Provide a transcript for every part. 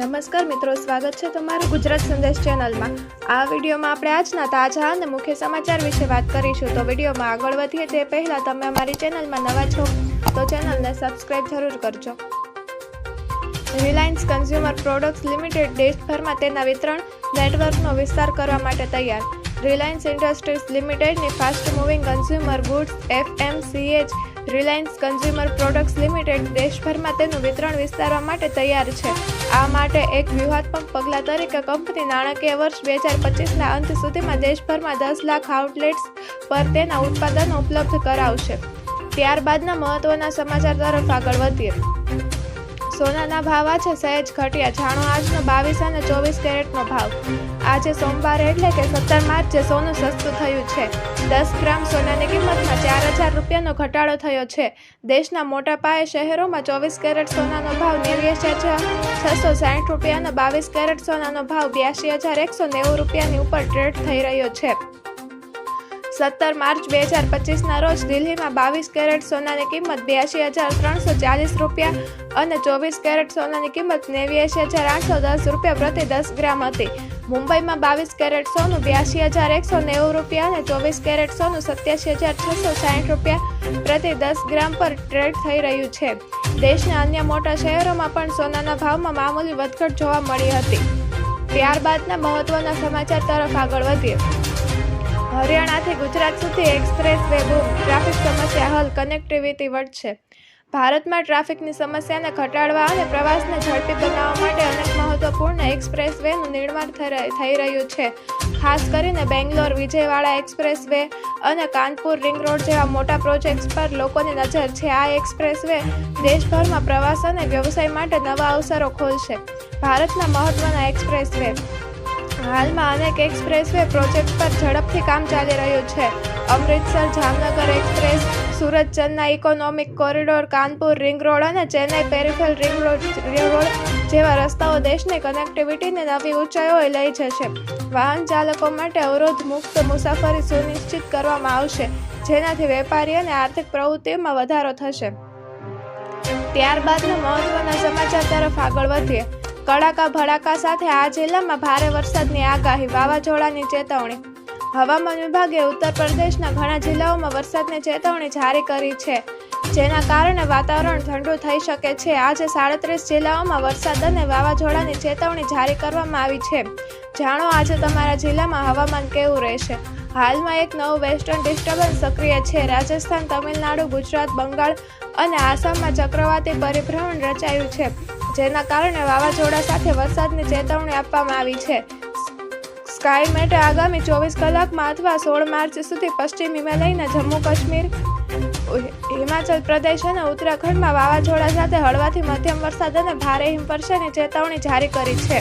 નમસ્કાર મિત્રો, સ્વાગત છે તમારું ગુજરાત સંદેશ ચેનલમાં. આ વિડીયોમાં આપણે આજના તાજા અને મુખ્ય સમાચાર વિશે વાત કરીશું. તો વિડીયોમાં આગળ વધીએ તે પહેલાં તમે અમારી ચેનલમાં નવા છો, તો ચેનલને સબસ્ક્રાઇબ જરૂર કરજો. રિલાયન્સ કન્ઝ્યુમર પ્રોડક્ટ્સ લિમિટેડ દેશભરમાં તેના વિતરણ નેટવર્કનો વિસ્તાર કરવા માટે તૈયાર. Reliance Industries લિમિટેડની fast moving consumer goods, FMCG Reliance consumer products limited દેશભરમાં તેનું વિતરણ વિસ્તારવા માટે તૈયાર છે. આ માટે એક વ્યૂહાત્મક પગલાં તરીકે કંપની નાણાકીય વર્ષ બે હજાર પચીસના અંત સુધીમાં દેશભરમાં દસ લાખ આઉટલેટ્સ પર તેના ઉત્પાદનો ઉપલબ્ધ કરાવશે. ત્યારબાદના મહત્વના સમાચાર તરફ આગળ વધીએ. સોનાના ભાવ આજે સહેજ ઘટ્યા. જાણો આજનો બાવીસ અને ચોવીસ કેરેટનો ભાવ. આજે સોમવાર એટલે કે સત્તર માર્ચે સોનું સસ્તું થયું છે. દસ ગ્રામ સોનાની કિંમતમાં ચાર હજાર રૂપિયાનો ઘટાડો થયો છે. દેશના મોટા પાયે શહેરોમાં ચોવીસ કેરેટ સોનાનો ભાવ નેવ્યાસી હજાર છસો સાઠ રૂપિયાનો બાવીસ કેરેટ સોનાનો ભાવ બ્યાસી હજાર એકસો નેવું રૂપિયાની ઉપર ટ્રેડ થઈ રહ્યો છે. સત્તર માર્ચ બે હજાર પચીસના રોજ દિલ્હીમાં બાવીસ કેરેટ સોનાની કિંમત બ્યાસી હજાર ત્રણસો ચાલીસ રૂપિયા અને ચોવીસ કેરેટ સોનાની કિંમત નેવ્યાસી હજાર આઠસો દસ રૂપિયા પ્રતિ દસ ગ્રામ હતી. મુંબઈમાં બાવીસ કેરેટ સોનું બ્યાસી હજાર એકસો નેવું રૂપિયા અને ચોવીસ કેરેટ સોનું સત્યાસી હજાર છસો સાઠ રૂપિયા પ્રતિ દસ ગ્રામ પર ટ્રેડ થઈ રહ્યું છે. દેશના અન્ય મોટા શહેરોમાં પણ સોનાના ભાવમાં મામૂલી વધઘટ જોવા મળી હતી. ત્યારબાદના મહત્વના સમાચાર તરફ આગળ વધીએ. હરિયાણાથી ગુજરાત સુધી એક્સપ્રેસ વે બુક. ટ્રાફિક સમસ્યા હલ કનેક્ટિવિટી વધશે ભારતમાં ટ્રાફિકની સમસ્યાને ઘટાડવા અને પ્રવાસને ઝડપી બનાવવા માટે અનેક મહત્વપૂર્ણ એક્સપ્રેસ વેનું નિર્માણ થઈ રહ્યું છે. ખાસ કરીને બેંગ્લોર, વિજયવાડા એક્સપ્રેસ વે અને કાનપુર રિંગ રોડ જેવા મોટા પ્રોજેક્ટ્સ પર લોકોની નજર છે. આ એક્સપ્રેસ વે દેશભરમાં પ્રવાસ અને વ્યવસાય માટે નવા અવસરો ખોલશે. ભારતના મહત્વના એક્સપ્રેસ વે હાલમાં અનેક એક્સપ્રેસવે પ્રોજેક્ટ પર ઝડપથી કામ ચાલી રહ્યું છે. Amritsar, Jamnagar express, Surat, Chennai economic corridor, Kanpur ring road અને Chennai peripheral ring road road જેવા રસ્તાઓ દેશની કનેક્ટિવિટીને નવી ઊંચાઈઓએ લઈ જશે. વાહન ચાલકો માટે અવરોધ મુક્ત મુસાફરી સુનિશ્ચિત કરવામાં આવશે, જેનાથી વેપારી અને આર્થિક પ્રવૃત્તિઓમાં વધારો થશે. ત્યારબાદના મહત્વના સમાચાર તરફ આગળ વધીએ. કડાકા ભડાકા સાથે આ જિલ્લામાં ભારે વરસાદની આગાહી, વાવાઝોડાની ચેતવણી. હવામાન વિભાગે ઉત્તર પ્રદેશના ઘણા જિલ્લાઓમાં વરસાદની ચેતવણી જારી કરી છે, જેના કારણે વાતાવરણ ઠંડુ થઈ શકે છે. આજે સાડત્રીસ જિલ્લાઓમાં વરસાદ અને વાવાઝોડાની ચેતવણી જારી કરવામાં આવી છે. જાણો, આજે તમારા જિલ્લામાં હવામાન કેવું રહેશે? હાલમાં એક નવું વેસ્ટર્ન ડિસ્ટર્બન્સ સક્રિય છે. રાજસ્થાન, તમિલનાડુ, ગુજરાત, બંગાળ અને આસામમાં ચક્રવાતી પરિભ્રમણ રચાયું છે. જેના કારણે વાવાઝોડા સાથે વરસાદની ચેતવણી આપવામાં આવી છે. સ્કાયમેટે આગામી ચોવીસ કલાકમાં અથવા સોળ માર્ચ સુધી પશ્ચિમ હિમાલયના જમ્મુ કાશ્મીર, હિમાચલ પ્રદેશ અને ઉત્તરાખંડમાં વાવાઝોડા સાથે હળવાથી મધ્યમ વરસાદ અને ભારે હિમવર્ષાની ચેતવણી જારી કરી છે.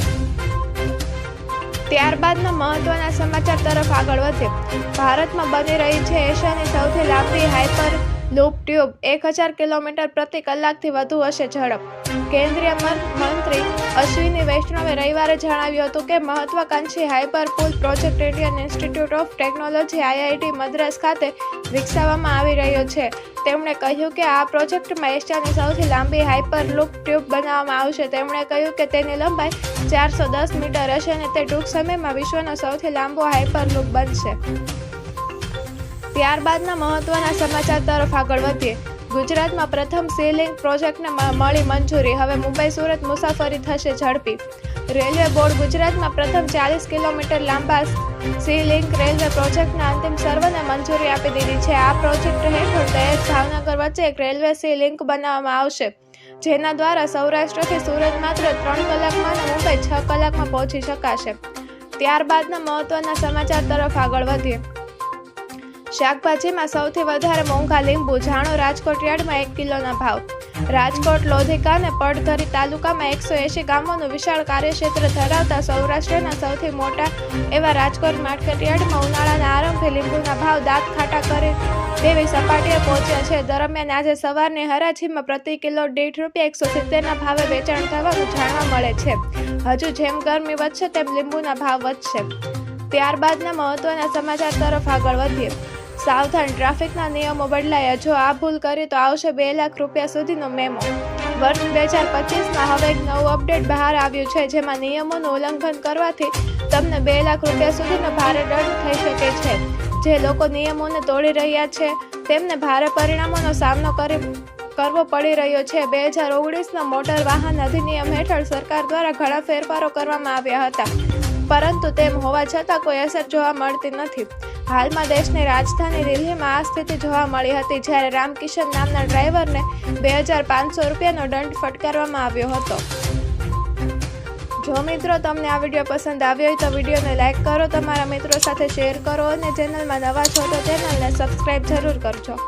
ત્યારબાદના મહત્વના સમાચાર તરફ આગળ વધે ભારતમાં બની રહી છે એશિયાની સૌથી લાંબી હાઇપર લૂપ ટ્યુબ એક હજાર કિલોમીટર પ્રતિ કલાકથી વધુ હશે ઝડપ. કેન્દ્રીય મંત્રી અશ્વિની વૈષ્ણવે રવિવારે જણાવ્યું હતું કે મહત્વાકાંક્ષી hyperloop project Indian Institute of Technology IIT Madras ખાતે વિકસાવવામાં આવી રહ્યો છે. તેમણે કહ્યું કે આ પ્રોજેક્ટમાં એશિયાની સૌથી લાંબી હાઇપર લૂપ ટ્યુબ બનાવવામાં આવશે. તેમણે કહ્યું કે તેની લંબાઈ ચારસો દસ મીટર હશે અને તે ટૂંક સમયમાં વિશ્વનો સૌથી લાંબો હાઇપર લૂપ બનશે. ત્યારબાદના મહત્વના સમાચાર તરફ આગળ વધીએ. ગુજરાતમાં પ્રથમ સી લિંક પ્રોજેક્ટને મળી મંજૂરી. હવે મુંબઈ, સુરત મુસાફરી થશે ઝડપી. રેલવે બોર્ડ ગુજરાતમાં પ્રથમ ચાલીસ કિલોમીટર લાંબા સી લિંક રેલવે પ્રોજેક્ટના અંતિમ સર્વને મંજૂરી આપી દીધી છે. આ પ્રોજેક્ટ હેઠળ દહેજ ભાવનગર વચ્ચે એક રેલવે સી લિંક બનાવવામાં આવશે, જેના દ્વારા સૌરાષ્ટ્રથી સુરત માત્ર ત્રણ કલાકમાં અને મુંબઈ છ કલાકમાં પહોંચી શકાશે. ત્યારબાદના મહત્વના સમાચાર તરફ આગળ વધીએ. શાકભાજીમાં સૌથી વધારે મોંઘા લીંબુ જાણો રાજકોટ યાર્ડમાં એક કિલોના ભાવ. રાજકોટ, લોધિકા અને પડધરી તાલુકામાં એકસો એંશી ગામોનું વિશાળ કાર્યક્ષેત્ર ધરાવતા સૌરાષ્ટ્રના સૌથી મોટા એવા રાજકોટ માર્કેટ ઉનાળાના આરંભે લીંબુના ભાવ દાંત ખાટા કરે તેવી સપાટીએ પહોંચ્યા છે. દરમિયાન આજે સવારની હરાજીમાં પ્રતિ કિલો દીઠ રૂપિયા એકસો સિત્તેરના ભાવે વેચાણ થવાનું જાણવા મળે છે. હજુ જેમ ગરમી વધશે, તેમ લીંબુના ભાવ વધશે. ત્યારબાદના મહત્વના સમાચાર તરફ આગળ વધીએ. સાવધાન ટ્રાફિકના નિયમો બદલાયા. જો આ ભૂલ કરી તો આવશે બે લાખ રૂપિયા સુધીનો મેમો. વર્ષ બે હજાર પચીસમાં હવે એક નવું અપડેટ બહાર આવ્યું છે, જેમાં નિયમોનું ઉલ્લંઘન કરવાથી તમને બે લાખ રૂપિયા સુધીનો ભારે દંડ થઈ શકે છે. જે લોકો નિયમોને તોડી રહ્યા છે, તેમને ભારે પરિણામોનો સામનો કરી, કરવો પડી રહ્યો છે. બે હજાર ઓગણીસના મોટર વાહન અધિનિયમ હેઠળ સરકાર દ્વારા ઘણા ફેરફારો કરવામાં આવ્યા હતા, પરંતુ તેમ હોવા છતાં કોઈ અસર જોવા મળતી નથી. હાલમાં દેશની રાજધાની દિલ્હીમાં આ સ્થિતિ જોવા મળી હતી, જ્યારે રામકિશન નામના ડ્રાઈવરને બે હજાર પાંચસો રૂપિયાનો દંડ ફટકારવામાં આવ્યો હતો. જો મિત્રો તમને આ વીડિયો પસંદ આવ્યો હોય તો વિડીયોને લાઇક કરો, તમારા મિત્રો સાથે શેર કરો અને ચેનલમાં નવા છો તો ચેનલને સબસ્ક્રાઈબ જરૂર કરજો.